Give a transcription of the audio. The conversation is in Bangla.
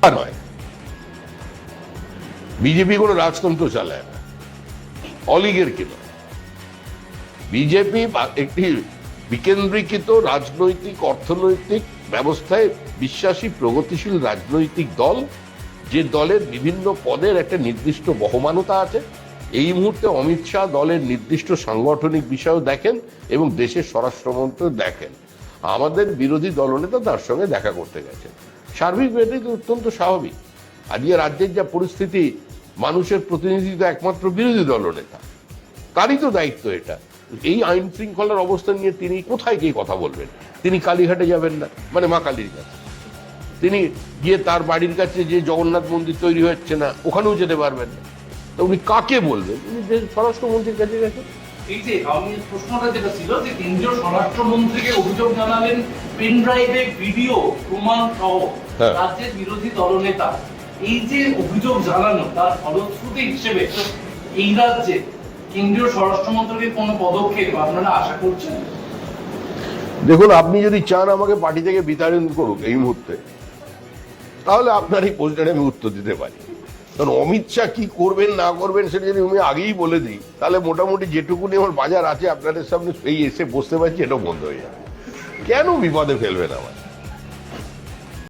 তা নয় বিজেপি কোনো রাজতন্ত্র চালায় না। অলিগের কি নয়। বিজেপি একটি বিকেন্দ্রীকৃত রাজনৈতিক, অর্থনৈতিক ব্যবস্থায় বিশ্বাসী, প্রগতিশীল রাজনৈতিক দল, যে দলের বিভিন্ন পদের একটা নির্দিষ্ট বহমানতা আছে। এই মুহূর্তে অমিত শাহ দলের নির্দিষ্ট সাংগঠনিক বিষয়ও দেখেন এবং দেশের স্বরাষ্ট্রমন্ত্র দেখেন। আমাদের বিরোধী দলনেতা তার সঙ্গে দেখা করতে গেছেন। সার্বিক তো অত্যন্ত স্বাভাবিক। আজকে রাজ্যের যা পরিস্থিতি, মানুষের প্রতিনিধি তো একমাত্র বিরোধী দলনেতা তারই তো দায়িত্ব এটা। এই আইন শৃঙ্খলার অবস্থা নিয়ে তিনি কোথায় গিয়ে কথা বলবেন? তিনি কালীঘাটে যাবেন না মানে মা কালীর কাছে। তিনি গিয়ে তার বাড়ির কাছে যে জগন্নাথ মন্দির তৈরি হচ্ছে না, ওখানেও যেতে পারবেন না। তো উনি কাকে বলবেন? উনি স্বরাষ্ট্রমন্ত্রীর কাছে গেছেন। এই যে আমি প্রশ্নটা যেটা ছিল যে কেন্দ্রীয় স্বরাষ্ট্রমন্ত্রীকে অভিযোগ জানালেন পেন ড্রাইভে ভিডিও প্রমাণ সহ হ্যাঁ। রাজ্যের বিরোধী দলনেতা। এই যে অভিযোগ জানানো তার ফলশ্রুতি হিসেবে এই রাজ্যে কেন্দ্রীয় স্বরাষ্ট্রমন্ত্রীর কোনো পদক্ষেপ আপনারা আশা করছেন? দেখুন আপনি যদি চান আমাকে পার্টি থেকে বিতাড়ন করুক এই মুহূর্তে তাহলে আপনার এই পোস্টারে আমি উত্তর দিতে পারি। কারণ অমিত শাহ কি করবেন, না করবেন সেটা যদি আমি আগেই বলে দিই, তাহলে মোটামুটি যেটুকুনি আমার বাজার আছে আপনাদের সামনে এই এসে বসতে পারছি এটাও বন্ধ হয়ে যাবে। কেন বিপদে ফেলবেন আমার